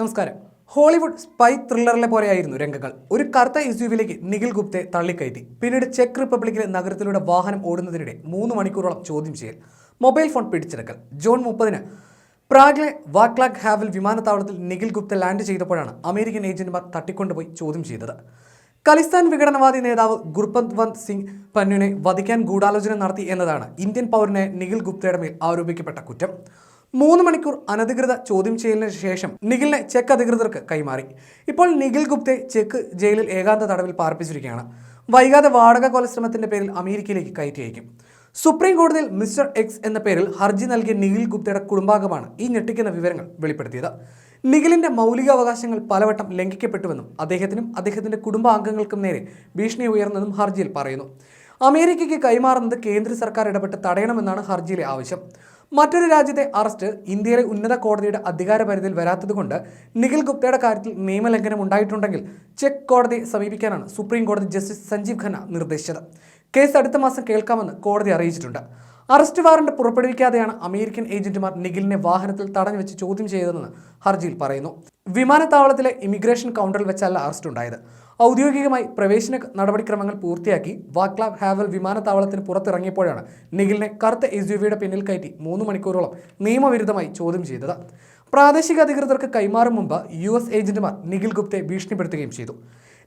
നമസ്കാരം. Hollywood spy ത്രില്ലറിലെ പോലെയായിരുന്നു രംഗങ്ങൾ. ഒരു കറുത്ത എസ് യുവിലേക്ക് നിഖിൽ ഗുപ്തെ തള്ളിക്കയറ്റി. പിന്നീട് ചെക്ക് റിപ്പബ്ലിക്കിലെ നഗരത്തിലൂടെ വാഹനം ഓടുന്നതിനിടെ മൂന്ന് മണിക്കൂറോളം ചോദ്യം ചെയ്യൽ. Mobile phone പിടിച്ചെടുക്കൽ. ജൂൺ മുപ്പതിന് പ്രാഗിലെ വാക്ലാഗ് ഹാവൽ വിമാനത്താവളത്തിൽ നിഖിൽ ഗുപ്ത ലാൻഡ് ചെയ്തപ്പോഴാണ് അമേരിക്കൻ ഏജന്റുമാർ തട്ടിക്കൊണ്ടുപോയി ചോദ്യം ചെയ്തത്. ഖലിസ്ഥാൻ വിഘടനവാദി നേതാവ് ഗുർപന്ത്വന്ത് സിംഗ് പന്നുവിനെ വധിക്കാൻ ഗൂഢാലോചന നടത്തി എന്നതാണ് ഇന്ത്യൻ പൗരനെ നിഖിൽ ഗുപ്തയുടെ മേൽ ആരോപിക്കപ്പെട്ട കുറ്റം. മൂന്ന് മണിക്കൂർ അനധികൃത ചോദ്യം ചെയ്യലിന് ശേഷം നിഖിലിനെ ചെക്ക് അധികൃതർക്ക് കൈമാറി. ഇപ്പോൾ നിഖിൽ ഗുപ്തെ ചെക്ക് ജയിലിൽ ഏകാന്ത തടവിൽ പാർപ്പിച്ചിരിക്കുകയാണ്. വൈകാതെ വാടക കൊലശ്രമത്തിന്റെ പേരിൽ അമേരിക്കയിലേക്ക് കയറ്റി അയക്കും സുപ്രീം കോടതിയിൽ മിസ്റ്റർ എക്സ് എന്ന പേരിൽ ഹർജി നൽകിയ നിഖിൽ ഗുപ്തയുടെ കുടുംബാംഗമാണ് ഈ ഞെട്ടിക്കുന്ന വിവരങ്ങൾ വെളിപ്പെടുത്തിയത്. നിഖിലിന്റെ മൗലികാവകാശങ്ങൾ പലവട്ടം ലംഘിക്കപ്പെട്ടുവെന്നും അദ്ദേഹത്തിനും അദ്ദേഹത്തിന്റെ കുടുംബാംഗങ്ങൾക്കും നേരെ ഭീഷണി ഉയർന്നതും ഹർജിയിൽ പറയുന്നു. അമേരിക്കയ്ക്ക് കൈമാറുന്നത് കേന്ദ്ര സർക്കാർ ഇടപെട്ട് തടയണമെന്നാണ് ഹർജിയിലെ ആവശ്യം. മറ്റൊരു രാജ്യത്തെ അറസ്റ്റ് ഇന്ത്യയിലെ ഉന്നത കോടതിയുടെ അധികാര പരിധിയിൽ വരാത്തതുകൊണ്ട് നിഖിൽ ഗുപ്തയുടെ കാര്യത്തിൽ നിയമലംഘനം ഉണ്ടായിട്ടുണ്ടെങ്കിൽ ചെക്ക് കോടതിയെ സമീപിക്കാനാണ് സുപ്രീം കോടതി ജസ്റ്റിസ് സഞ്ജീവ് ഖന്ന നിർദ്ദേശിച്ചത്. കേസ് അടുത്ത മാസം കേൾക്കാമെന്ന് കോടതി അറിയിച്ചിട്ടുണ്ട്. അറസ്റ്റ് വാറണ്ട് പുറപ്പെടുവിക്കാതെയാണ് അമേരിക്കൻ ഏജന്റുമാർ നിഖിലിനെ വാഹനത്തിൽ തടഞ്ഞു വെച്ച് ചോദ്യം ചെയ്തതെന്ന് ഹർജിയിൽ പറയുന്നു. വിമാനത്താവളത്തിലെ ഇമിഗ്രേഷൻ കൗണ്ടറിൽ വെച്ചല്ല അറസ്റ്റ് ഉണ്ടായത് ഔദ്യോഗികമായി പ്രവേശന നടപടിക്രമങ്ങൾ പൂർത്തിയാക്കി വാക്ലാബ് ഹാവൽ വിമാനത്താവളത്തിന് പുറത്തിറങ്ങിയപ്പോഴാണ് നിഖിലിനെ കറുത്ത എസ് യു വിയുടെ പിന്നിൽ കയറ്റി മൂന്ന് മണിക്കൂറോളം നിയമവിരുദ്ധമായി ചോദ്യം ചെയ്തത്. പ്രാദേശിക അധികൃതർക്ക് കൈമാറും മുമ്പ് യു എസ് ഏജന്റുമാർ നിഖിൽ ഗുപ്തയെ ഭീഷണിപ്പെടുത്തുകയും ചെയ്തു.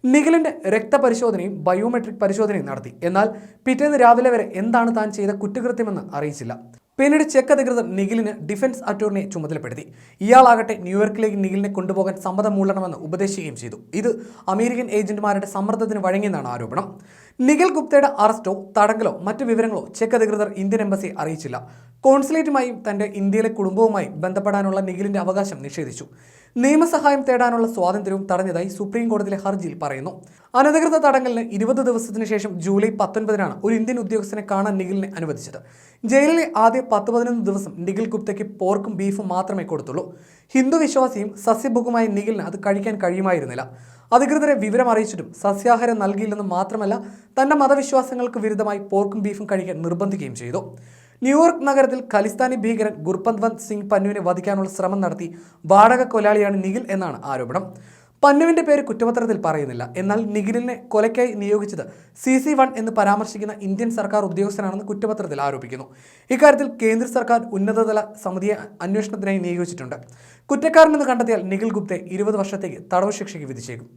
നിഖിലിന്റെ രക്തപരിശോധനയും ബയോമെട്രിക് പരിശോധനയും നടത്തി. എന്നാൽ പിറ്റേന്ന് രാവിലെ വരെ എന്താണ് താൻ ചെയ്ത കുറ്റകൃത്യമെന്ന് അറിയിച്ചില്ല. പിന്നീട് ചെക്ക് അധികൃതർ നിഖിലിന് ഡിഫൻസ് അറ്റോർണിയെ ചുമതലപ്പെടുത്തി. ഇയാളാകട്ടെ ന്യൂയോർക്കിലേക്ക് നിഖിലിനെ കൊണ്ടുപോകാൻ സമ്മതം മൂളണമെന്ന് ഉപദേശിക്കുകയും ചെയ്തു. ഇത് അമേരിക്കൻ ഏജന്റുമാരുടെ സമ്മർദ്ദത്തിന് വഴങ്ങിയെന്നാണ് ആരോപണം. നിഖിൽ ഗുപ്തയുടെ അറസ്റ്റോ തടങ്കലോ മറ്റു വിവരങ്ങളോ ചെക്ക് അധികൃതർ ഇന്ത്യൻ എംബസി അറിയിച്ചില്ല. കോൺസുലേറ്റുമായും തന്റെ ഇന്ത്യയിലെ കുടുംബവുമായി ബന്ധപ്പെടാനുള്ള നിഖിലിന്റെ അവകാശം നിഷേധിച്ചു. നിയമസഹായം തേടാനുള്ള സ്വാതന്ത്ര്യവും തടഞ്ഞതായി സുപ്രീം കോടതിയിലെ ഹർജിയിൽ പറയുന്നു. അനധികൃത തടങ്കലിന് ഇരുപത് ദിവസത്തിന് ശേഷം ജൂലൈ പത്തൊൻപതിനാണ് ഒരു ഇന്ത്യൻ ഉദ്യോഗസ്ഥനെ കാണാൻ നിഖിലിനെ അനുവദിച്ചത്. ജയിലിലെ ആദ്യ പത്ത് പതിനൊന്ന് ദിവസം നിഖിൽ ഗുപ്തയ്ക്ക് പോർക്കും ബീഫും മാത്രമേ കൊടുത്തുള്ളൂ. ഹിന്ദു വിശ്വാസിയും സസ്യഭുക്കുമായ നിഖിലിന് അത് കഴിക്കാൻ കഴിയുമായിരുന്നില്ല. അധികൃതരെ വിവരം അറിയിച്ചിട്ടും സസ്യാഹാരം നൽകിയില്ലെന്ന് മാത്രമല്ല തന്റെ മതവിശ്വാസങ്ങൾക്ക് വിരുദ്ധമായി പോർക്കും ബീഫും കഴിക്കാൻ നിർബന്ധിക്കുകയും ചെയ്തു. ന്യൂയോർക്ക് നഗരത്തിൽ ഖലിസ്ഥാനി ഭീകരൻ ഗുർപന്ത്വന്ത് സിംഗ് പന്നുവിനെ വധിക്കാനുള്ള ശ്രമം നടത്തി വാടക കൊലാളിയാണ് നിഖിൽ എന്നാണ് ആരോപണം. പന്നുവിന്റെ പേര് കുറ്റപത്രത്തിൽ പറയുന്നില്ല. എന്നാൽ നിഖിലിനെ കൊലയ്ക്കായി നിയോഗിച്ചത് സി സി വൺ എന്ന് പരാമർശിക്കുന്ന ഇന്ത്യൻ സർക്കാർ ഉദ്യോഗസ്ഥനാണെന്ന് കുറ്റപത്രത്തിൽ ആരോപിക്കുന്നു. ഇക്കാര്യത്തിൽ കേന്ദ്ര സർക്കാർ ഉന്നതതല സമിതിയെ അന്വേഷണത്തിനായി നിയോഗിച്ചിട്ടുണ്ട്. കുറ്റക്കാരനെന്ന് കണ്ടെത്തിയാൽ നിഖിൽ ഗുപ്തെ ഇരുപത് വർഷത്തേക്ക് തടവ് ശിക്ഷയ്ക്ക് വിധിച്ചേക്കും.